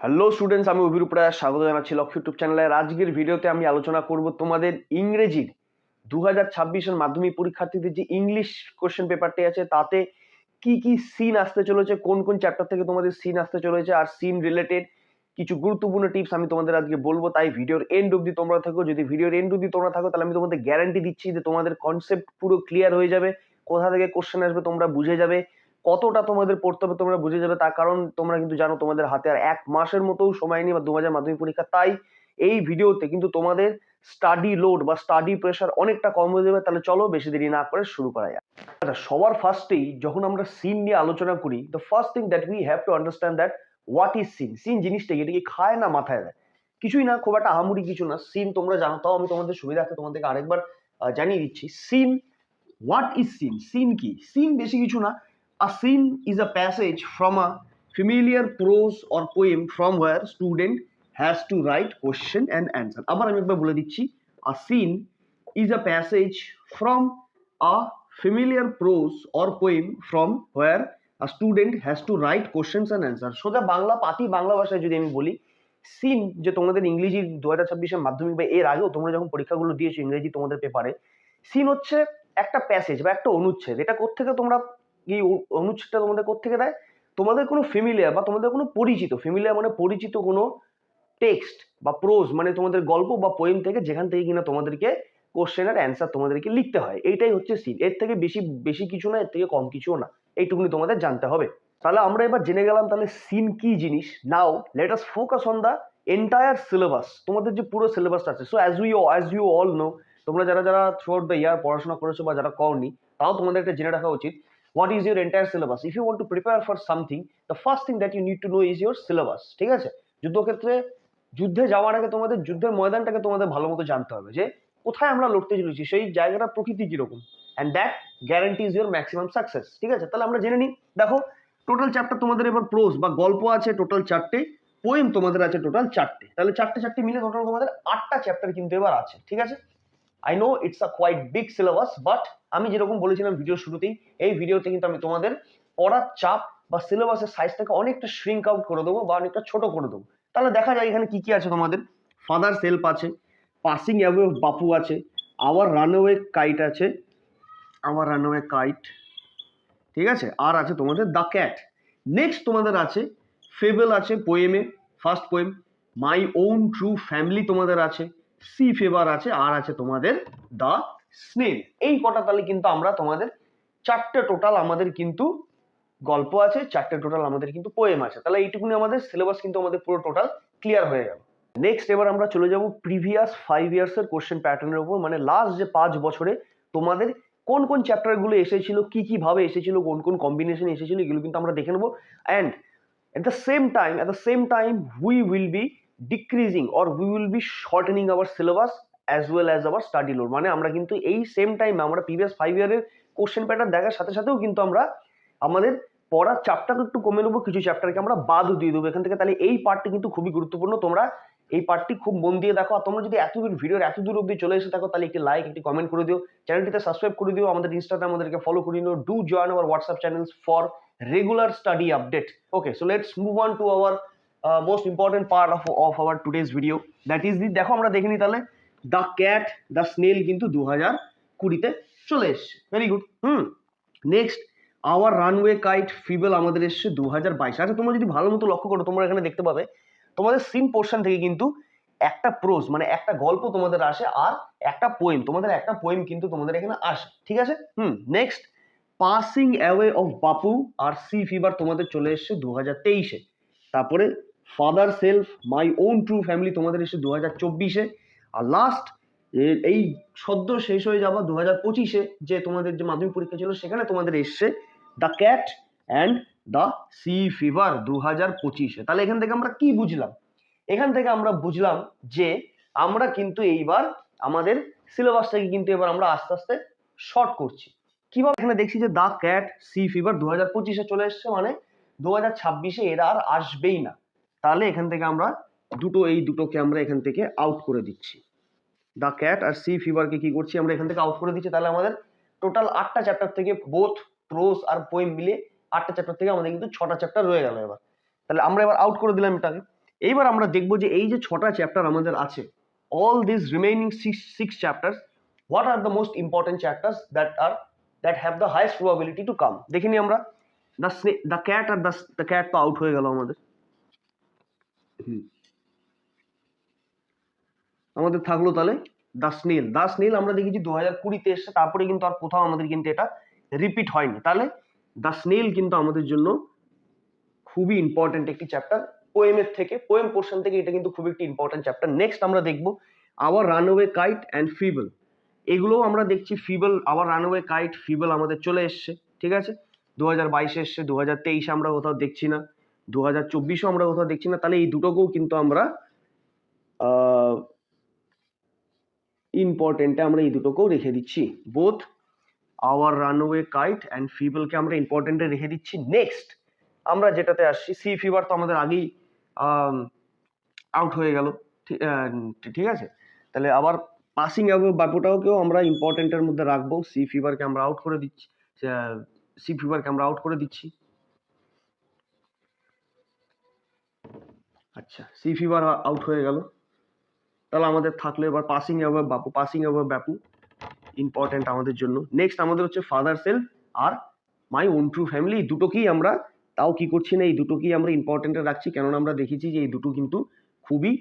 Hello students আমি অভিরূপ রায়, স্বাগত জানাচ্ছি লক্ষ্য ইউটিউব চ্যানেলে আজকের ভিডিওতে আমি আলোচনা করব তোমাদের ইংরেজির। দু হাজার ছাব্বিশের মাধ্যমিক পরীক্ষার্থীদের যে ইংলিশ কোশ্চেন পেপারটি আছে, তাতে কি কি সিন আসতে চলেছে, কোন কোন চ্যাপ্টার থেকে তোমাদের সিন আসতে চলেছে, আর সিন রিলেটেড কিছু গুরুত্বপূর্ণ টিপস আমি তোমাদের আজকে বলব। তাই ভিডিওর এন্ড অব্দি তোমরা থাকো। যদি ভিডিওর এন্ড অব্দি তোমরা থাকো, তাহলে আমি তোমাদের গ্যারান্টি দিচ্ছি যে তোমাদের কনসেপ্ট পুরো ক্লিয়ার হয়ে যাবে। কোথা থেকে কোশ্চেন আসবে তোমরা বুঝে যাবে। কতটা তোমাদের পড়তে হবে তোমরা বুঝে যাবে, তার কারণ তোমরা কিন্তু জানো তোমাদের হাতে আর এক মাসের মতোও সময় নেই বা দু হাজার মাধ্যমিক পরীক্ষা। তাই এই ভিডিওতে কিন্তু তোমাদের স্টাডি লোড বা স্টাডি প্রেশার অনেকটা কম হয়ে যাবে, তাহলে চলো বেশি দেরি না করে শুরু করা যাক। আচ্ছা সবার ফার্স্টেই যখন আমরা সিন নিয়ে আলোচনা করি the first thing that we have to understand that what is scene scene জিনিসটা? এটা কি খায় না মাথায় দেয়? কিছুই না, খুব একটা আহামরি কিছু না। সিন তোমরা জানো, তাও আমি তোমাদের সুবিধার্থে তোমাদেরকে আরেকবার জানিয়ে দিচ্ছি। Scene what is scene scene কি? সিন বেশি কিছু না A scene is a passage from a familiar prose or poem from where student has to write question and answer. আবার আমি একবার বলে দিচ্ছি a scene is a passage from a familiar prose or poem from where a student has to write questions and answer. সোজা বাংলা পাতি বাংলা ভাষায় যদি আমি বলি সিন যে তোমাদের ইংরেজি দু হাজার ছাব্বিশের মাধ্যমিক বা এর আগেও তোমরা যখন পরীক্ষাগুলো দিয়েছ ইংরেজি তোমাদের পেপারে সিন হচ্ছে একটা প্যাসেজ বা একটা অনুচ্ছেদ এটা কোত্থেকে তোমরা এই অনুচ্ছেদটা তোমাদের কোত্থেকে দেয়? তোমাদের কোনো ফেমিলিয়ার বা তোমাদের কোনো পরিচিত ফেমিলিয়ার মানে পরিচিত কোনো টেক্সট বা প্রোজ মানে তোমাদের গল্প বা পোয়েম থেকে যেখান থেকে কিনা তোমাদেরকে কোশ্চেনের অ্যান্সার তোমাদেরকে লিখতে হয়। এইটাই হচ্ছে সিন এর থেকে বেশি বেশি কিছু না, এর থেকে কম কিছুও না। এইটুকুনি তোমাদের জানতে হবে। তাহলে আমরা এবার জেনে গেলাম তাহলে সিন কি জিনিস? Now let us focus on the entire syllabus তোমাদের যে পুরো সিলেবাসটা আছে। So as we as you all know তোমরা যারা যারা থ্রু আউট দ্য ইয়ার পড়াশোনা করেছ বা যারা করনি, তাও তোমাদের একটা জেনে রাখা উচিত what is your entire syllabus? If you want to prepare for something, the first thing that you need to know is your syllabus, ঠিক আছে? যুদ্ধক্ষেত্রে, যুদ্ধে যাওয়ার আগে তোমাদের, যুদ্ধের ময়দানটাকে তোমাদের ভালো মতো জানতে হবে যে, কোথায় আমরা লড়তে চলেছি? সেই জায়গাটা প্রকৃতি কীরকম? And that guarantees your maximum success ঠিক আছে? তাহলে আমরা জেনে নিই। দেখো টোটাল চ্যাপ্টার তোমাদের এবার প্রোজ বা গল্প আছে টোটাল চারটে পোয়েম তোমাদের আছে টোটাল চারটে। তাহলে চারটে চারটে মিলে টোটাল তোমাদের আটটা চ্যাপ্টার কিন্তু এবার আছে, ঠিক আছে? I know it's a quite big syllabus but আমি যেরকম বলেছিলাম ভিডিও শুরুতেই, এই ভিডিওতে কিন্তু আমি তোমাদের পড়ার চাপ বা সিলেবাসের সাইজটাকে অনেকটা শ্রিঙ্ক আউট করে দেবো বা অনেকটা ছোট করে দেবো। তাহলে দেখা যায় এখানে কি কি আছে তোমাদের। ফাদার সেলফ আছে পাসিং অ্যাওয়ে বাপু আছে আওয়ার রানওয়ে কাইট আছে আওয়ার রানওয়ে কাইট ঠিক আছে? আর আছে তোমাদের দ্য ক্যাট নেক্সট তোমাদের আছে ফেবেল আছে পোয়েমে first poem my own true family তোমাদের আছে সি ফেভার আছে, আর আছে তোমাদের দ্য স্নেল এই কটা তাহলে কিন্তু আমরা তোমাদের চারটে টোটাল আমাদের কিন্তু গল্প আছে, চারটে টোটাল আমাদের কিন্তু পোয়েম আছে। তাহলে এইটুকুনি আমাদের সিলেবাস কিন্তু আমাদের পুরো টোটাল ক্লিয়ার হয়ে গেল। নেক্সট এবার আমরা চলে যাব প্রিভিয়াস ফাইভ ইয়ার্সের কোশ্চেন প্যাটার্নের উপর মানে লাস্ট যে পাঁচ বছরে তোমাদের কোন কোন চ্যাপ্টারগুলো এসেছিল, কি কি ভাবে এসেছিল, কোন কোন কম্বিনেশন এসেছিল, এগুলো কিন্তু আমরা দেখে নেব। And at the same time, at the same time, we will be decreasing or we will be shortening our syllabus as well as our study load. মানে আমরা কিন্তু এই সেম টাইমে আমরা প্রিভিয়াস ফাইভ ইয়ারের কোশ্চেন প্যাটার্ন দেখার সাথে সাথেও কিন্তু আমরা আমাদের পড়ার চাপটাকে একটু কমে নেব কিছু চ্যাপ্টারকে আমরা বাদও দিয়ে দেবো। এখান থেকে তাহলে এই পার্টটি কিন্তু খুবই গুরুত্বপূর্ণ। তোমরা এই পার্টটি খুব মন দিয়ে দেখো। আর তোমরা যদি এত দূর ভিডিওর এত দূর অব্দি চলে এসে থাকো তাহলে একটি লাইক একটি কমেন্ট করে দিও। চ্যানেলটিতে সাবস্ক্রাইব করে দিও। আমাদের ইনস্টাগ্রাম আমাদেরকে ফলো করে নিও। Do join our WhatsApp channels for study update okay so let's move on to our uh, most important part of, of our today's video that is the দেখো আমরা দেখে নিই তাহলে। দ্য ক্যাট দ্য স্নেল কিন্তু দু হাজার কুড়িতে চলে এসছে। Very good hmm. Next our runaway kite fable আমাদের এসছে দু হাজার বাইশ। আচ্ছা তোমরা যদি ভালো মতো লক্ষ্য করো, তোমরা এখানে দেখতে পাবে, তোমাদের সিন পোর্শন থেকে কিন্তু একটা প্রোজ মানে একটা গল্প তোমাদের আসে আর একটা পোয়েম তোমাদের একটা পোয়েম কিন্তু তোমাদের এখানে আসে, ঠিক আছে? হুম next passing away of Bapu R C fever তোমাদের চলে এসছে দু হাজার তেইশে। তারপরে father's help my own true family তোমাদের এসছে দু হাজার চব্বিশে। আর লাস্ট এই সদ্য শেষ হয়ে যাওয়া দু হাজার পঁচিশে যে তোমাদের যে মাধ্যমিক পরীক্ষা ছিল, সেখানে তোমাদের এসছে the cat and the sea fever দু হাজার পঁচিশে। তাহলে এখান থেকে আমরা কি বুঝলাম? এখান থেকে আমরা বুঝলাম যে আমরা কিন্তু এইবার আমাদের সিলেবাসটাকে কিন্তু এবার আমরা আস্তে আস্তে শর্ট করছি। কীভাবে এখানে দেখছি যে দা ক্যাট সি ফিভার দু হাজার পঁচিশে চলে এসছে মানে দু হাজার ছাব্বিশে এরা আর আসবেই না। তাহলে এখান থেকে আমরা দুটো, এই দুটোকে আমরা এখান থেকে আউট করে দিচ্ছি। দ্য ক্যাট আর সি ফিভারকে কি করছি? আমরা এখান থেকে আউট করে দিচ্ছি। তাহলে আমাদের টোটাল আটটা চ্যাপ্টার থেকে বোথ প্রোস আর পোয়েম মিলে আটটা চ্যাপ্টার থেকে আমাদের কিন্তু ছটা চ্যাপ্টার রয়ে গেল এবার। তাহলে আমরা এবার আউট করে দিলাম এটাকে। এইবার আমরা দেখব যে এই যে ছটা চ্যাপ্টার আমাদের আছে all this remaining six six chapters what are the most important chapters that are that have the highest probability to come দেখে নিই আমরা। দ্য স্নে দ্য ক্যাট আর দ্য দ্য ক্যাট তো আউট হয়ে গেল আমাদের। হুম। আমাদের থাকল তাহলে দ্য স্নেল দ্য স্নেল আমরা দেখেছি দু হাজার কুড়িতে এসছে, তারপরে কিন্তু আর কোথাও আমাদের কিন্তু এটা রিপিট হয়নি। তাহলে দ্য স্নেল কিন্তু আমাদের জন্য খুবই ইম্পর্টেন্ট একটি চ্যাপ্টার পোয়েমের থেকে পোয়েম পোর্শন থেকে এটা কিন্তু খুব একটি ইম্পর্টেন্ট চ্যাপ্টার নেক্সট আমরা দেখব our runaway kite and fable এগুলোও আমরা দেখছি fable our runaway kite fable আমাদের চলে এসছে, ঠিক আছে? দু হাজার বাইশে এসছে দু হাজার তেইশে আমরা কোথাও দেখছি না দু হাজার চব্বিশেও আমরা কোথাও দেখছি না। তাহলে এই দুটোকেও কিন্তু আমরা ইম্পর্টেন্টে আমরা এই দুটোকেও রেখে দিচ্ছি। Both our runaway kite and ফিবলকে আমরা ইম্পর্টেন্টে রেখে দিচ্ছি। নেক্সট আমরা যেটাতে আসছি সি ফিভার তো আমাদের আগেই আউট হয়ে গেল। ঠিক আছে? তাহলে আবার পাসিং বাপুটাকেও আমরা ইম্পর্টেন্টের মধ্যে রাখব। সি ফিভারকে আমরা আউট করে দিচ্ছি সি ফিভারকে আমরা আউট করে দিচ্ছি। আচ্ছা সি ফিভার আউট হয়ে গেল। তাহলে আমাদের থাকল এবার পাসিং অ্যাভার বাপু পাসিং অ্যাভার বাপু ইম্পর্টেন্ট আমাদের জন্য। নেক্সট আমাদের হচ্ছে ফাদার সেলফ আর মাই ওন ট্রু ফ্যামিলি এই দুটোকেই আমরা, তাও কি করছি না, এই দুটোকেই আমরা ইম্পর্টেন্টে রাখছি। কেননা আমরা দেখেছি যে এই দুটো কিন্তু খুবই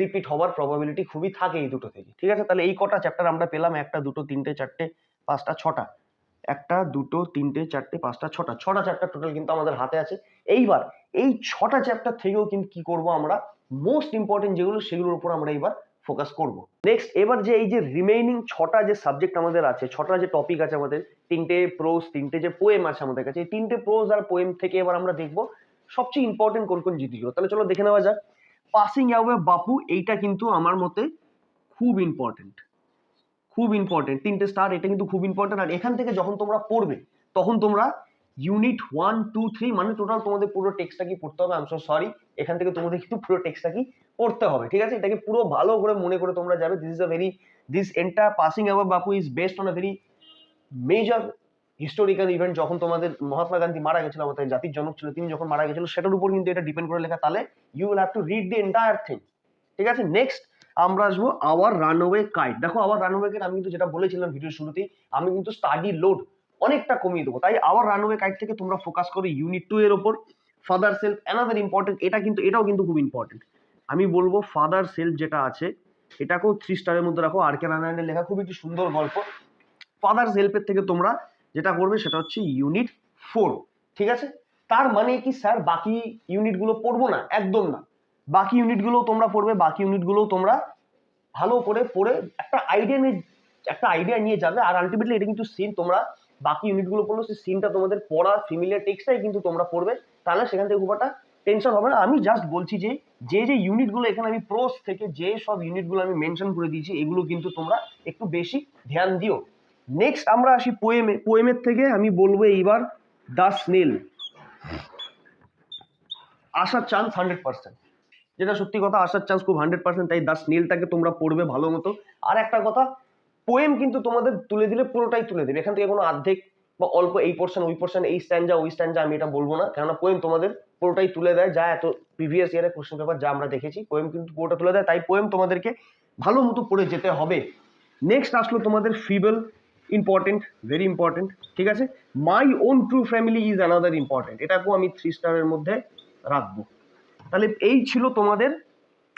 রিপিট হওয়ার প্রবাবিলিটি খুবই থাকে এই দুটো থেকে। ঠিক আছে? তাহলে এই কটা চ্যাপ্টার আমরা পেলাম। একটা, দুটো, তিনটে, চারটে, পাঁচটা, ছটা। একটা, দুটো, তিনটে, চারটে, পাঁচটা, ছটা। ছটা চ্যাপ্টার টোটাল কিন্তু আমাদের হাতে আছে। এইবার এই ছটা চ্যাপ্টার থেকেও কিন্তু কি করব আমরা? মোস্ট ইম্পর্টেন্ট যেগুলো সেগুলোর উপর আমরা এবার ফোকাস করব। নেক্সট এবার যে এই যে রিমেইনিং ছটা যে সাবজেক্ট আমাদের আছে, ছটা যে টপিক আছে আমাদের, তিনটে প্রোজ তিনটে যে পোয়েম আছে আমাদের কাছে, এই তিনটে প্রোজ আর পোয়েম থেকে এবার আমরা দেখব সবচেয়ে ইম্পর্টেন্ট কোন কোন জিনিসগুলো। তাহলে চলো দেখে নেওয়া যাক। পাসিং অ্যাওয়ে বাপু, এইটা কিন্তু আমার মতে খুব ইম্পর্টেন্ট খুব ইম্পর্টেন্ট তিনটে স্টার এটা কিন্তু খুব ইম্পর্টেন্ট আর এখান থেকে যখন তোমরা পড়বে, তখন তোমরা ইউনিট ওয়ান টু থ্রি মানে টোটাল তোমাদের পুরো টেক্সটটা কি পড়তে হবে? আমি সরি এখান থেকে তোমাদের কিন্তু পুরো টেক্সটটা কি পড়তে হবে, ঠিক আছে? এটাকে পুরো ভালো করে মনে করে তোমরা যাবে। This is a very this entire passing away of Bapu is based on a very major historical event যখন তোমাদের মহাত্মা গান্ধী মারা গেছিল, আমাদের জাতির জনক ছিল, তিনি যখন মারা গেছিল, সেটার উপর কিন্তু এটা ডিপেন্ড করে লেখা। তাহলে you will have to read the entire thing ঠিক আছে? নেক্সট আমরা আসব আওয়ার রানওয়ে কাইট দেখো আওয়ার রানওয়ে কাইট আমি কিন্তু যেটা বলেছিলাম ভিডিও শুরুতেই, আমি কিন্তু স্টাডি লোড অনেকটা কমিয়ে দেবো। তাই আবার রানওয়ে কাইট থেকে তোমরা ফোকাস করো ইউনিট টু এর ওপর। ফাদার সেলফ অ্যানাদার ইম্পর্টেন্ট এটা কিন্তু, এটাও কিন্তু খুব ইম্পর্টেন্ট আমি বলব ফাদার সেলফ যেটা আছে, এটাকেও থ্রি স্টারের মধ্যে রাখো। আর কে নারায়ণের লেখা খুব একটি সুন্দর গল্প। ফাদার সেলফের থেকে তোমরা যেটা করবে সেটা হচ্ছে ইউনিট ফোর ঠিক আছে? তার মানে কি স্যার বাকি ইউনিটগুলো পড়ব না, একদম না। বাকি ইউনিটগুলো তোমরা পড়বে, বাকি ইউনিটগুলো তোমরা ভালো করে পড়ে একটা আইডিয়া নিয়ে, একটা আইডিয়া নিয়ে যাবে। আর আলটিমেটলি এটা কিন্তু সিন তোমরা বাকি ইউনিটগুলো পড়ল, সেই সিনটা তোমাদের পড়া ফিমিলিয়ার টেক্সটাই কিন্তু তোমরা পড়বে। তাহলে সেখান থেকে খুব একটা টেনশন হবে না। আমি জাস্ট বলছি যে যে যে ইউনিটগুলো এখানে আমি প্রোস থেকে যে সব ইউনিটগুলো আমি মেনশন করে দিয়েছি, এগুলো কিন্তু তোমরা একটু বেশি ধ্যান দিও। নেক্সট আমরা আসি পোয়েমে পোয়েমের থেকে আমি বলব এইবার দ্য স্নেল আসার চান্স হান্ড্রেড পার্সেন্ট যেটা সত্যি কথা আসার চান্স খুব হান্ড্রেড পার্সেন্ট তাই দ্য স্নেলটাকে তোমরা পড়বে ভালো মতো। আর একটা কথা পোয়েম কিন্তু তোমাদের তুলে দিলে পুরোটাই তুলে দেবে। এখান থেকে কোনো অর্ধেক বা অল্প এই পোর্শন ওই পোর্শন এই স্ট্যান্ডা ওই স্ট্যান্ডা আমি এটা বলব না। কেননা পোয়েম তোমাদের পুরোটাই তুলে দেয়। যা এত প্রিভিয়াস ইয়ারের কোশ্চেন পেপার যা আমরা দেখেছি পোয়েম কিন্তু পুরোটা তুলে দেয়। তাই পোয়েম তোমাদেরকে ভালো মতো পড়ে যেতে হবে। নেক্সট আসলো তোমাদের ফিবেল ইম্পর্টেন্ট ভেরি ইম্পর্টেন্ট ঠিক আছে? My own true family is another important এটাকেও আমি থ্রি স্টারের মধ্যে রাখব। তাহলে এই ছিল তোমাদের।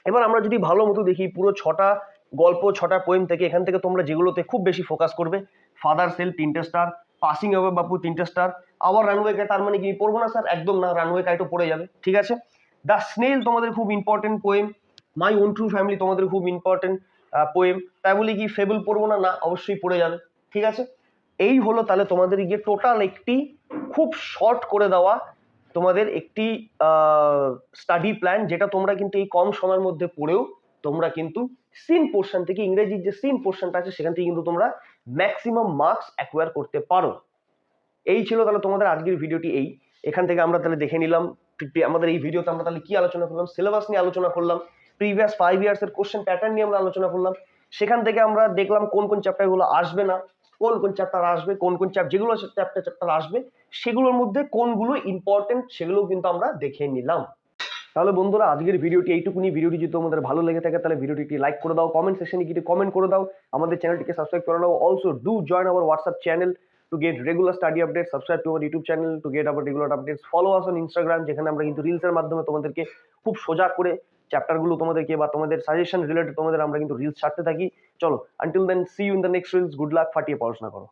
এবার আমরা যদি ভালো মতো দেখি, পুরো ছটা গল্প, ছটা পোয়েম থেকে এখান থেকে তোমরা যেগুলোতে খুব বেশি ফোকাস করবে ফাদার সেল তিনটে স্টার পাসিং অ্যাওয়ে বাপু তিনটে স্টার আবার রানওয়ে কাইট তার মানে কি? পড়ব না স্যার একদম না রানওয়ে কাইটও পড়ে যাবে, ঠিক আছে? দ্য স্নেল তোমাদের খুব important poem my own true family তোমাদের খুব ইম্পর্টেন্ট পোয়েম তাই বলি কি ফেবল পড়ব না না, অবশ্যই পড়ে যাবে, ঠিক আছে? এই হলো তাহলে তোমাদের গিয়ে টোটাল একটি খুব শর্ট করে দেওয়া তোমাদের একটি স্টাডি প্ল্যান যেটা তোমরা কিন্তু এই কম সময়ের মধ্যে পড়েও তোমরা কিন্তু সিন পোর্শন থেকে ইংরেজির যে সিন পোর্শনটা আছে, সেখান থেকে কিন্তু তোমরা ম্যাক্সিমাম মার্কস অ্যাকোয়ার করতে পারো। এই ছিল তাহলে তোমাদের আজকের ভিডিওটি এই। এখান থেকে আমরা তাহলে দেখে নিলাম আমাদের এই ভিডিওতে আমরা তাহলে কি আলোচনা করলাম সিলেবাস নিয়ে আলোচনা করলাম প্রিভিয়াস ফাইভ ইয়ার্স এর কোশ্চেন প্যাটার্ন নিয়ে আমরা আলোচনা করলাম। সেখান থেকে আমরা দেখলাম কোন কোন চ্যাপ্টারগুলো আসবে না, কোন কোন চ্যাপ্টার আসবে, কোন কোন চ্যাপ্টার যেগুলো চ্যাপ্টার চ্যাপ্টার আসবে, সেগুলোর মধ্যে কোনগুলো ইম্পর্টেন্ট সেগুলো কিন্তু আমরা দেখে নিলাম। তাহলে বন্ধুরা, আজকের ভিডিওটি এইটুকুনি। ভিডিওটি যদি তোমাদের ভালো লেগে থাকে, তাহলে ভিডিওটি লাইক করে দাও কমেন্ট সেকশনে গিয়ে কমেন্ট করে দাও। আমাদের চ্যানেলটিকে সাবস্ক্রাইব করে নাও। Also do join our WhatsApp channel to get regular study update subscribe to our YouTube channel to get our regular updates follow us on Instagram যেখানে আমরা কিন্তু রিলসের মাধ্যমে তোমাদেরকে খুব সোজা করে চ্যাপ্টারগুলো তোমাদেরকে বা তোমাদের সাজেশন রিলেটেড তোমাদের আমরা কিন্তু রিলস ছাড়তে থাকি। চলো until then see you in the next reels good luck ফাটিয়ে পড়াশোনা করো।